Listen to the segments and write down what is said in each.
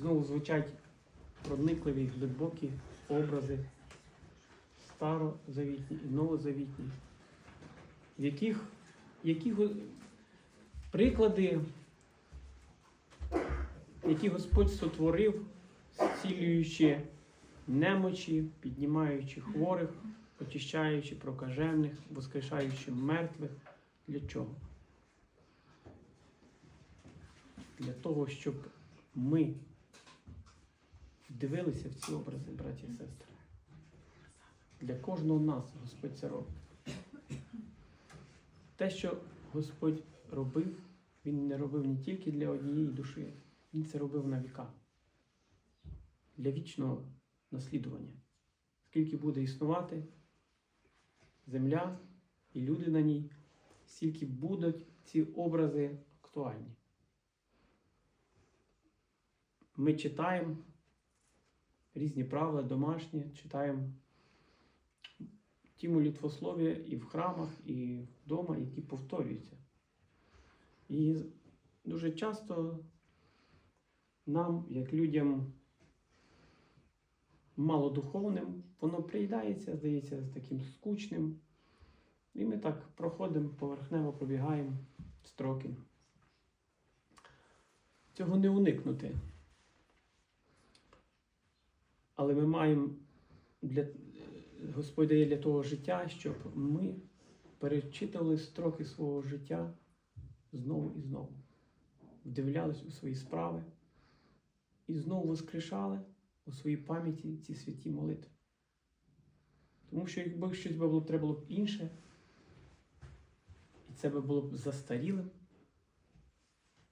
знову звучать проникливі, глибокі образи старозавітні і новозавітні, в яких, які приклади, які Господь сотворив, зцілюючи немочі, піднімаючи хворих, очищаючи прокажених, воскрешаючи мертвих. Для чого? Для того, щоб ми дивилися в ці образи, браті і сестри. Для кожного нас Господь це робить. Те, що Господь робив, Він не робив не тільки для однієї душі, Він це робив на віка. Для вічного наслідування. Скільки буде існувати земля і люди на ній, стільки будуть ці образи актуальні. Ми читаємо різні правила домашні, читаємо ті молитвослов'я і в храмах, і вдома, які повторюються. І дуже часто нам, як людям малодуховним, воно приїдається, здається, таким скучним. І ми так проходимо, поверхнево пробігаємо строки. Цього не уникнути. Але ми маємо для Господь дає для того життя, щоб ми перечитували строки свого життя знову і знову, вдивлялись у свої справи і знову воскрешали у своїй пам'яті ці святі молитви. Тому що якби щось було треба було б інше, і це би було б застарілим,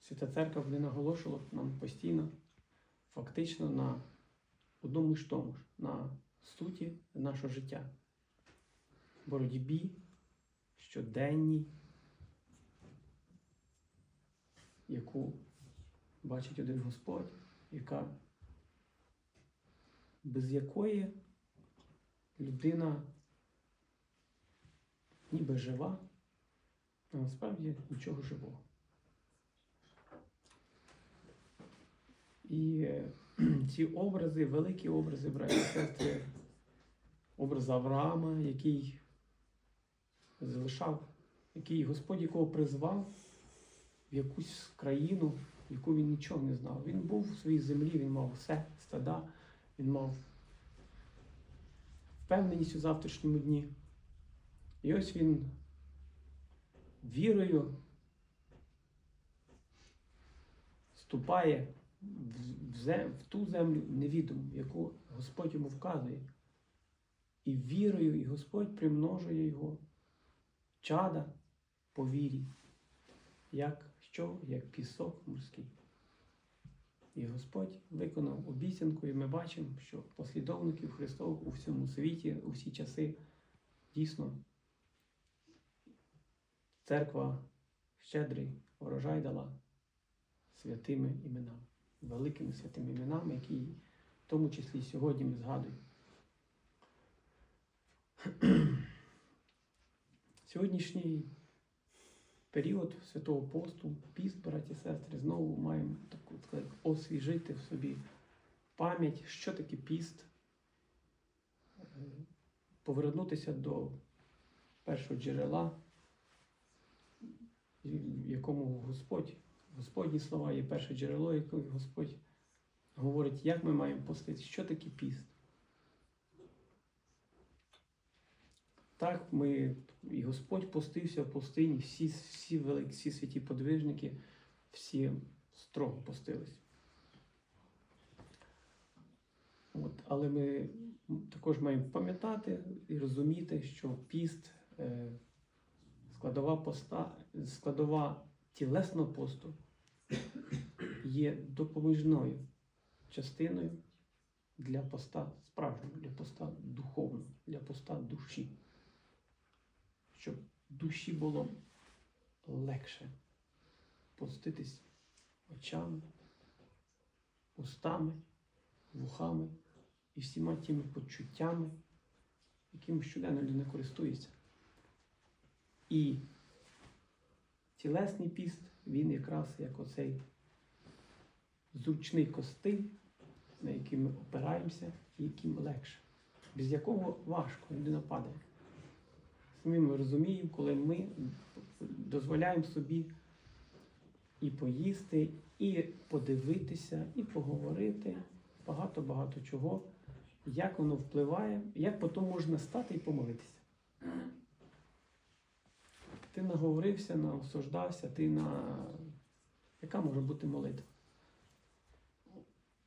Свята Церква б не наголошувала нам постійно, фактично на одному ж тому ж, на суті нашого життя. Боротьбі щоденній, яку бачить один Господь, яка, без якої людина ніби жива, а насправді нічого живого. І е, ці образи, великі образи, браті сестри, образ Авраама, який залишав, який Господь якого призвав в якусь країну, яку він нічого не знав. Він був у своїй землі, він мав все, стада, він мав впевненість у завтрашньому дні. І ось він вірою вступає в, в ту землю невідому, яку Господь йому вказує. І вірою, і Господь примножує його чада по вірі, як що, як пісок морський. І Господь виконав обіцянку, і ми бачимо, що послідовників Христових у всьому світі, у всі часи дійсно церква щедрий урожай дала святими іменами, великими святими іменами, які в тому числі сьогодні ми згадуємо. Сьогоднішній період святого посту, піст, браті і сестри, знову маємо таку так освіжити в собі пам'ять, що таке піст, повернутися до першого джерела, в якому Господь, Господні слова є перше джерело, яке Господь говорить, як ми маємо постити, що таке піст. Так, ми, і Господь постився в пустині, всі, всі великі, всі святі подвижники, всі строго постились. От, але ми також маємо пам'ятати і розуміти, що піст е, складова поста, складова тілесного посту є допоміжною частиною для поста справжнього, для поста духовного, для поста душі. Щоб душі було легше поститись очами, устами, вухами і всіма тими почуттями, якими щоденно людина користується. І тілесний піст, він якраз як оцей зручний костиль, на який ми опираємося і яким легше, без якого важко людина падає. Самі ми розуміємо, коли ми дозволяємо собі і поїсти, і подивитися, і поговорити багато-багато чого, як воно впливає, як потім можна стати і помолитися. Ти наговорився, наосуждався, ти на. Яка може бути молитва?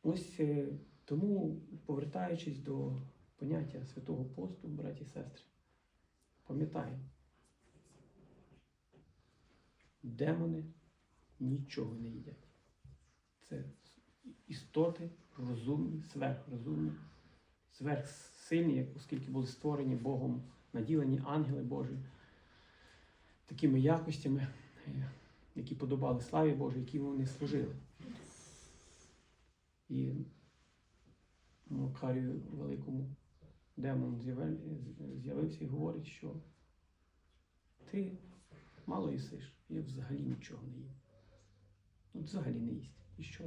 Ось е, тому, повертаючись до поняття святого посту, браті і сестри, пам'ятаємо, демони нічого не їдять. Це істоти розумні, сверхрозумні, сверхсильні, оскільки були створені Богом, наділені ангели Божі, такими якостями, е, які подобали славі Божій, які вони служили. І Макарію Великому демон з'явився і говорить, що ти мало їсиш, я взагалі нічого не їм. От взагалі не їсть. І що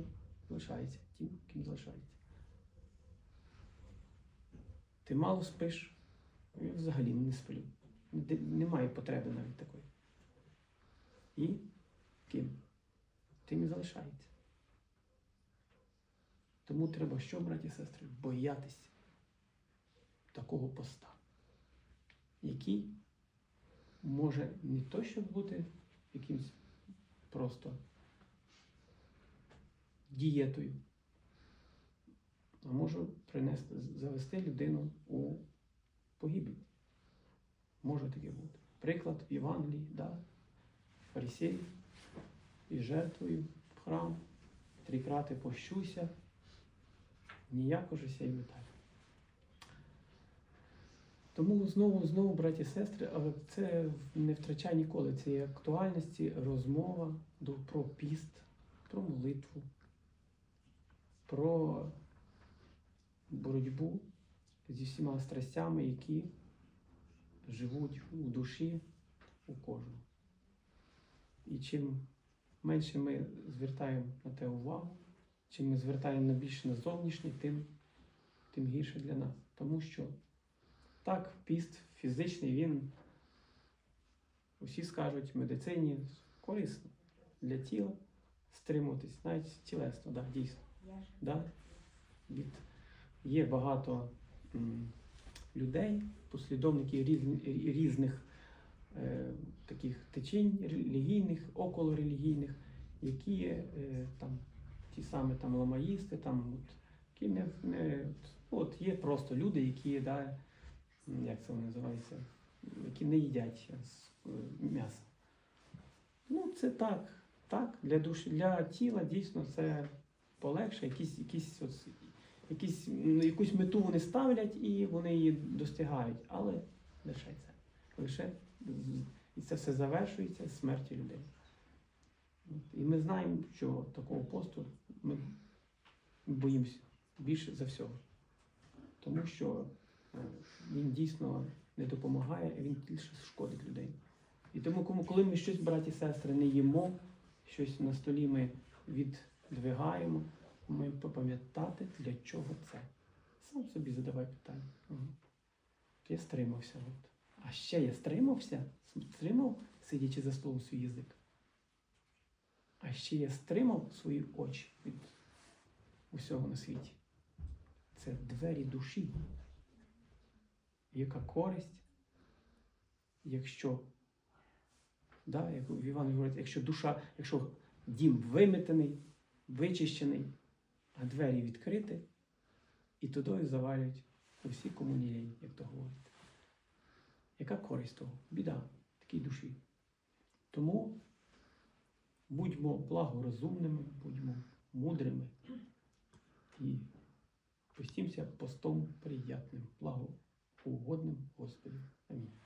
залишається тим, ким залишається. Ти мало спиш, я взагалі не сплю. Немає потреби навіть такої. І ким? Тим і залишається. Тому треба що, браті і сестри, боятися такого поста, який може не то, щоб бути якимсь просто дієтою, а може принести, завести людину у погибель. Може таке бути. Приклад в Євангелії, да, фарисей і жертвою в храм, три крати пощуся, ніяко ж сей металь. Тому знову, знову, браті і сестри, але це не втрачає ніколи цієї актуальності розмова про піст, про молитву, про боротьбу зі всіма страстями, які живуть у душі у кожного. І чим менше ми звертаємо на те увагу, чим ми звертаємо на більше на зовнішнє, тим, тим гірше для нас. Тому що так, піст фізичний, він, усі скажуть, в медицині корисно для тіла стримуватись, навіть тілесно, да, дійсно. Да? Від, є багато м, людей, послідовників різні, різних е, таких течінь релігійних, околорелігійних, які е, там, ті самі там ламаїсти, там, от, які не, не, от, є просто люди, які, да, як це вони називається, які не їдять е, м'ясо. Ну, це так, так, для душі, для тіла дійсно це полегше, якісь, якісь, от, якісь, якусь мету вони ставлять і вони її достигають, але лише це. Лише і це все завершується смертю людей. І ми знаємо, що такого посту ми боїмося більше за всього. Тому що е, він дійсно не допомагає, він більше шкодить людей. І тому, коли ми щось, браті і сестри, не їмо, щось на столі ми віддвигаємо, ми попам'ятати, для чого це. Сам собі задавай питання. Ага. Я стримався. От. А ще я стримався, стримав, сидячи за столом свій язик. А ще я стримав свої очі від усього на світі. Це двері душі. Яка користь, якщо, да, як Іван говорить, якщо душа, якщо дім виметений, вичищений, а двері відкриті, і туди завалюють усі комунії, як то говорить. Яка користь того? Біда такій душі. Тому будьмо благорозумними, будьмо мудрими і постімся постом приятним, благоугодним Господу. Амінь.